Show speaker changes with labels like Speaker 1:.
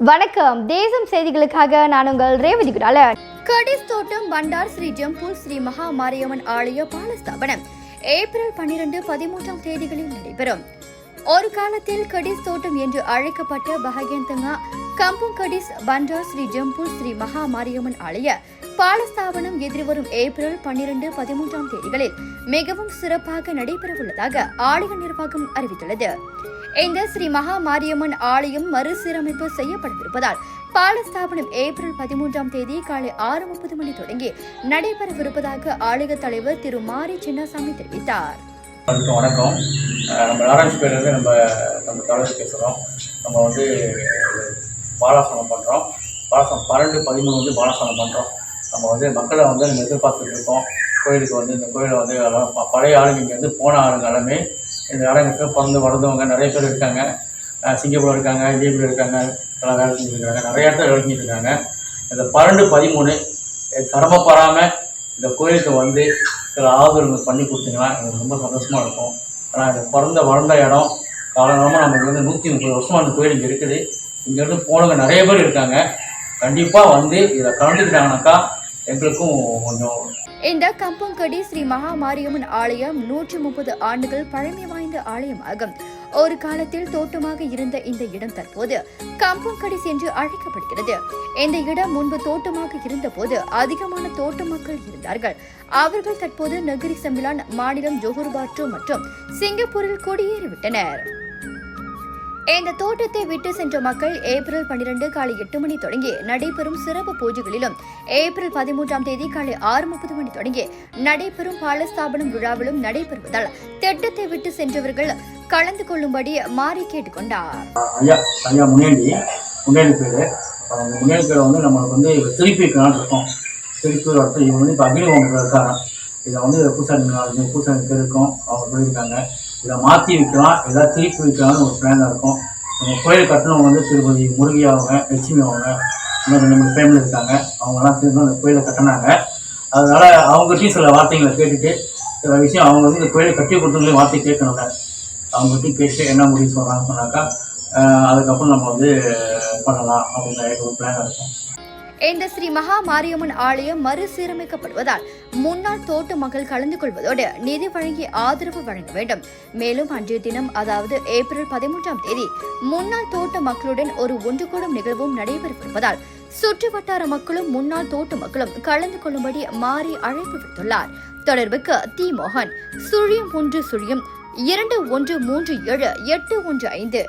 Speaker 1: வணக்கம். தேசம் செய்திகளுக்காக நான் உங்கள் ரேவதி குடாலன் கடிஸ் தோட்டம் பண்டார் ஸ்ரீ ஜம்பூல் ஸ்ரீ மகா மாரியம்மன் ஆலய பாலஸ்தாபனம் ஏப்ரல் பன்னிரண்டு பதிமூன்றாம் தேதிகளில் நடைபெறும். ஒரு காலத்தில் கடிஸ் தோட்டம் என்று அழைக்கப்பட்ட பஹகேந்தங்கா கம்புங் கடீஸ் பண்டார் ஸ்ரீ ஜம்பூர் ஸ்ரீ மகா மாரியம்மன் ஆலய பாலஸ்தாபனம் எதிர்வரும் ஏப்ரல் பன்னிரண்டு பதிமூன்றாம் தேதிகளில் மிகவும் சிறப்பாக நடைபெறவுள்ளதாக ஆலய நிர்வாகம் அறிவித்துள்ளது. இந்த ஸ்ரீ மகா மாரியம்மன் ஆலயம் மறுசீரமைப்பு செய்யப்படவிருப்பதால் பாலஸ்தாபனம் ஏப்ரல் பதிமூன்றாம் தேதி காலை ஆறு முப்பது மணி தொடங்கி நடைபெறவிருப்பதாக ஆலய தலைவர் திரு மாரி சின்னசாமி தெரிவித்தார்.
Speaker 2: வணக்கம். நம்ம நாராயண் நம்ம நம்ம தலைவர் பேசுகிறோம் நம்ம வந்து பாலாசனம் பண்ணுறோம் பாலாசனம் பன்னெண்டு பதிமூணு வந்து பாலாசனம் பண்ணுறோம் நம்ம வந்து மக்களை வந்து நம்ம எதிர்பார்த்துட்டு இருக்கோம். கோயிலுக்கு வந்து இந்த கோயிலை வந்து ப- பழைய ஆளுங்க இங்கே வந்து போன ஆளுங்க எல்லாமே. இந்த ஆளுங்களுக்கு பிறந்து வளர்ந்தவங்க நிறைய பேர் இருக்காங்க. சிங்கப்பூர் இருக்காங்க ஜேபியில் இருக்காங்க எல்லாம் வேலை செஞ்சுருக்காங்க நிறைய இடத்துல வேலை இருக்காங்க. இந்த பன்னெண்டு பதிமூணு சிரமப்படாமல் இந்த கோயிலுக்கு வந்து சில ஆதரவு பண்ணி கொடுத்தீங்கன்னா எனக்கு ரொம்ப சந்தோஷமாக இருக்கும். ஆனால் இந்த பிறந்த வளர்ந்த இடம் காலகாலமாக நமக்கு வந்து நூற்றி முப்பது வருஷமாக அந்த கோயில் இங்கே இருக்குது. இங்கேருந்து போனவங்க நிறைய பேர் இருக்காங்க. கண்டிப்பாக வந்து இதில் கலந்துக்கிட்டாங்கனாக்கா எங்களுக்கும் கொஞ்சம்
Speaker 1: இந்த கம்பங்கடி ஸ்ரீ மகா மாரியம்மன் ஆலயம் நூற்றி முப்பது ஆண்டுகள் பழமை வாய்ந்த ஆலயமாகும். ஒரு காலத்தில் தோட்டமாக இருந்த இந்த இடம் தற்போது கம்பங்கடிஸ் என்று அழைக்கப்படுகிறது. இந்த இடம் முன்பு தோட்டமாக இருந்தபோது அதிகமான தோட்ட மக்கள் இருந்தார்கள். அவர்கள் தற்போது நகரி சம்பிலான் மாநிலம் ஜோஹர்பாட்டோ மற்றும் சிங்கப்பூரில் குடியேறிவிட்டனர். இந்த தோட்டத்தை விட்டு சென்ற மக்கள் ஏப்ரல் பன்னிரண்டு காலை எட்டு மணி தொடங்கி நடைபெறும் சிறப்பு பூஜைகளிலும் ஏப்ரல் பதிமூன்றாம் தேதி காலை ஆறு முப்பது மணி தொடங்கி நடைபெறும் பாலஸ்தாபனம் விழாவிலும் நடைபெறுவதால் திட்டத்தை விட்டு சென்றவர்கள் கலந்து கொள்ளும்படி மாறி கேட்டுக்கொண்டார்.
Speaker 2: ஐயா வந்து நம்மளுக்கு வந்து திருப்பி இருக்கோம். திருப்பி இடத்துல இவங்க வந்து இப்போ அக்னிஹோமத்தில் இருக்காங்க. இதை வந்து பூசாரி நாலு பூசாரி பேர் இருக்கும் அவங்க சொல்லியிருக்காங்க. இதை மாற்றி விற்கலாம் எதாவது திருப்பி விற்கலாம்னு ஒரு பிளான் இருக்கும். நம்ம கோயில் கட்டணம் வந்து திருப்பதி முருகி அவங்க லட்சுமி அவங்க இன்னும் ரெண்டு மூணு ஃபேமிலி இருக்காங்க. அவங்கெல்லாம் திரும்ப அந்த கோயிலை கட்டினாங்க. அதனால் அவங்ககிட்டையும் சில வார்த்தைகளை கேட்டுட்டு சில விஷயம் அவங்க வந்து இந்த கோயிலை கட்டி கொடுத்தவங்களையும் வார்த்தை கேட்கணுங்க. அவங்ககிட்டையும் கேட்டு என்ன முடிவு சொல்கிறாங்கன்னு சொன்னாக்கா அதுக்கப்புறம் நம்ம வந்து பண்ணலாம் அப்படிங்கிற ஒரு பிளான் இருக்கும்.
Speaker 1: இந்த ஸ்ரீ மகா மாரியம்மன் ஆலயம் மறுசீரமைக்கப்படுவதால் முன்னாள் தோட்ட மக்கள் கலந்து கொள்வதோடு நிதி வழங்கி ஆதரவு வழங்க வேண்டும். மேலும் அன்றைய தினம் அதாவது ஏப்ரல் பதிமூன்றாம் தேதி முன்னாள் தோட்ட மக்களுடன் ஒரு ஒன்று கூடும் நிகழ்வும் நடைபெறவிருப்பதால் சுற்று வட்டார மக்களும் முன்னாள் தோட்ட மக்களும் கலந்து கொள்ளும்படி மாறி அழைப்பு விடுத்துள்ளார். தொடர்புக்கு தி மோகன் சுழியம் ஒன்று சுழியம் இரண்டு ஒன்று மூன்று ஏழு எட்டு ஒன்று ஐந்து.